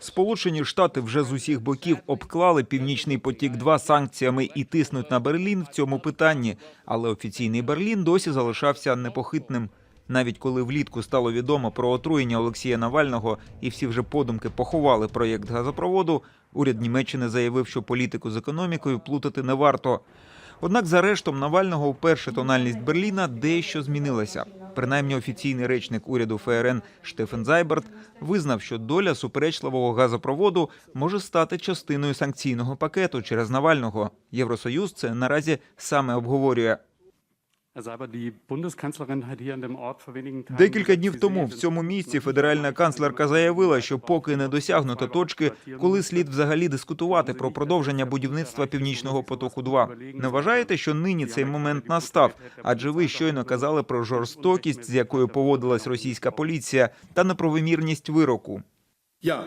Сполучені Штати вже з усіх боків обклали північний потік 2 санкціями і тиснуть на Берлін в цьому питанні. Але офіційний Берлін досі залишався непохитним. Навіть коли влітку стало відомо про отруєння Олексія Навального і всі вже подумки поховали проєкт газопроводу, уряд Німеччини заявив, що політику з економікою плутати не варто. Однак за арештом Навального вперше тональність Берліна дещо змінилася. Принаймні офіційний речник уряду ФРН Штефен Зайберт визнав, що доля суперечливого газопроводу може стати частиною санкційного пакету через Навального. Євросоюз це наразі саме обговорює. Декілька днів тому в цьому місці федеральна канцлерка заявила, що поки не досягнуто точки, коли слід взагалі дискутувати про продовження будівництва північного потоку. 2 не вважаєте, що нині цей момент настав? Адже ви щойно казали про жорстокість, з якою поводилась російська поліція, та неправомірність вироку. Ja,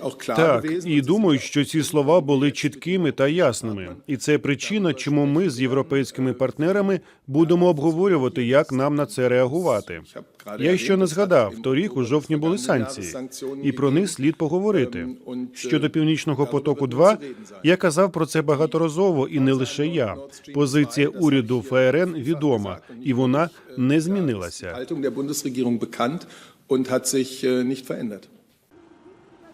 auch klar Так, і думаю, що ці слова були чіткими та ясними, і це причина, чому ми з європейськими партнерами будемо обговорювати, як нам на це реагувати. Я ще не згадав, торік у жовтні були санкції, і про них слід поговорити. Щодо північного потоку, 2 я казав про це багаторазово, і не лише я. Позиція уряду ФРН відома, і вона не змінилася. Und hat sich äh, nicht verändert.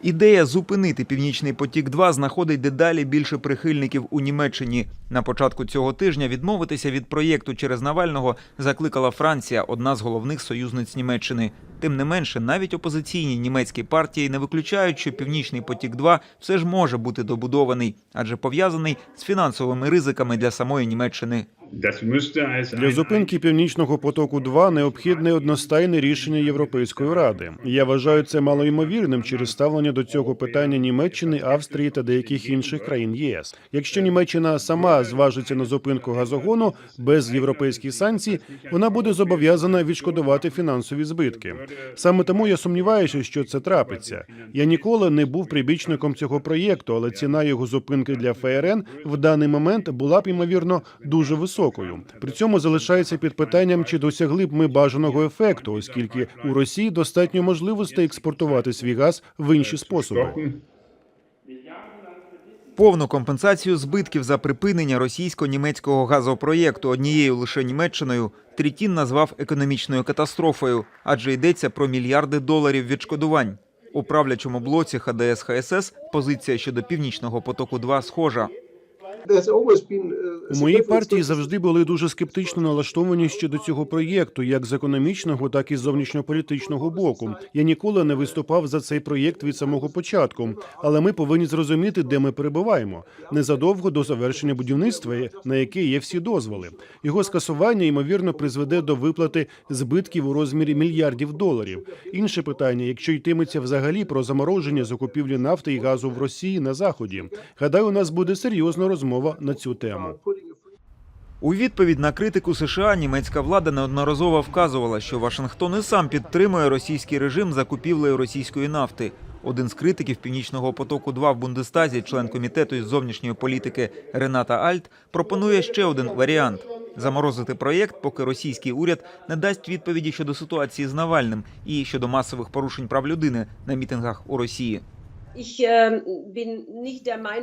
Ідея зупинити північний потік 2 знаходить дедалі більше прихильників у Німеччині. На початку цього тижня відмовитися від проєкту через Навального закликала Франція, одна з головних союзниць Німеччини. Тим не менше, навіть опозиційні німецькі партії не виключають, що північний потік 2 все ж може бути добудований, адже пов'язаний з фінансовими ризиками для самої Німеччини. Для зупинки північного потоку 2 необхідне одностайне рішення Європейської ради. Я вважаю це малоймовірним через ставлення до цього питання Німеччини, Австрії та деяких інших країн ЄС. Якщо Німеччина сама зважиться на зупинку газогону без європейських санкцій, вона буде зобов'язана відшкодувати фінансові збитки. Саме тому я сумніваюся, що це трапиться. Я ніколи не був прибічником цього проєкту, але ціна його зупинки для ФРН в даний момент була б ймовірно дуже високою. При цьому залишається під питанням, чи досягли б ми бажаного ефекту, оскільки у Росії достатньо можливостей експортувати свій газ в інші способи. Повну компенсацію збитків за припинення російсько-німецького газопроєкту однією лише Німеччиною Трітін назвав економічною катастрофою, адже йдеться про мільярди доларів відшкодувань. У правлячому блоці ХДС ХСС позиція щодо північного потоку 2 схожа. У моїй партії завжди були дуже скептично налаштовані щодо цього проєкту, як з економічного, так і з зовнішньополітичного боку. Я ніколи не виступав за цей проєкт від самого початку, але ми повинні зрозуміти, де ми перебуваємо незадовго до завершення будівництва, на яке є всі дозволи. Його скасування ймовірно призведе до виплати збитків у розмірі мільярдів доларів. Інше питання: якщо йтиметься взагалі про замороження закупівлі нафти і газу в Росії на заході, гадаю, у нас буде серйозна розмова на цю тему. У відповідь на критику США німецька влада неодноразово вказувала, що Вашингтон і сам підтримує російський режим закупівлею російської нафти. Один з критиків північного потоку 2 в Бундестазі, член комітету із зовнішньої політики Рената Альт, пропонує ще один варіант: заморозити проєкт, поки російський уряд не дасть відповіді щодо ситуації з Навальним і щодо масових порушень прав людини на мітингах у Росії.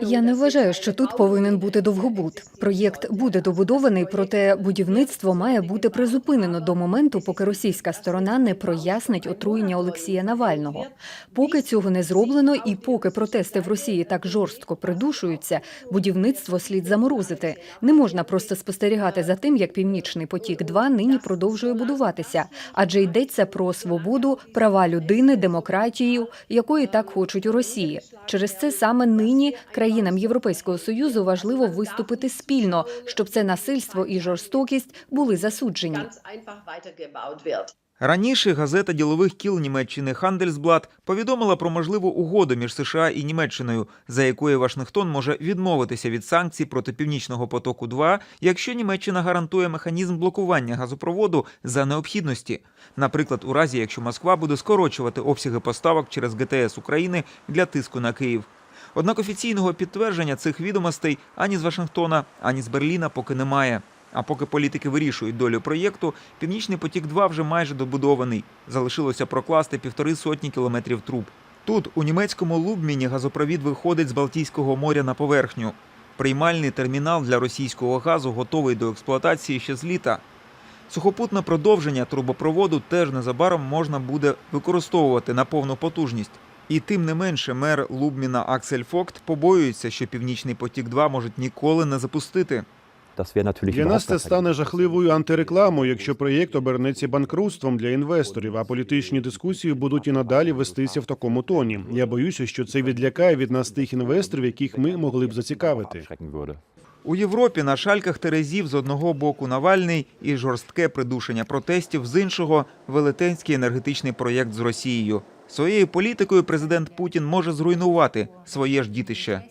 Я не вважаю, що тут повинен бути довгобуд. Проєкт буде добудований, проте будівництво має бути призупинено до моменту, поки російська сторона не прояснить отруєння Олексія Навального. Поки цього не зроблено, і поки протести в Росії так жорстко придушуються, будівництво слід заморозити. Не можна просто спостерігати за тим, як північний потік 2 нині продовжує будуватися, адже йдеться про свободу, права людини, демократію, якої так хочуть у Росії. Через це саме нині країнам Європейського союзу важливо виступити спільно, щоб це насильство і жорстокість були засуджені. Раніше газета ділових кіл Німеччини Хандельсблат повідомила про можливу угоду між США і Німеччиною, за якою Вашингтон може відмовитися від санкцій проти північного потоку 2 якщо Німеччина гарантує механізм блокування газопроводу за необхідності. Наприклад, у разі, якщо Москва буде скорочувати обсяги поставок через ГТС України для тиску на Київ. Однак офіційного підтвердження цих відомостей ані з Вашингтона, ані з Берліна поки немає. А поки політики вирішують долю проєкту, Північний потік 2 вже майже добудований. Залишилося прокласти півтори сотні кілометрів труб. Тут, у німецькому Лубміні, газопровід виходить з Балтійського моря на поверхню. Приймальний термінал для російського газу готовий до експлуатації ще з літа. Сухопутне продовження трубопроводу теж незабаром можна буде використовувати на повну потужність. І тим не менше мер Лубміна Аксель Фокт побоюється, що Північний потік 2 можуть ніколи не запустити. Для нас це стане жахливою антирекламою, якщо проєкт обернеться банкрутством для інвесторів, а політичні дискусії будуть і надалі вестися в такому тоні. Я боюся, що це відлякає від нас тих інвесторів, яких ми могли б зацікавити. У Європі на шальках терезів з одного боку Навальний і жорстке придушення протестів, з іншого велетенський енергетичний проєкт з Росією. Своєю політикою президент Путін може зруйнувати своє ж дітище.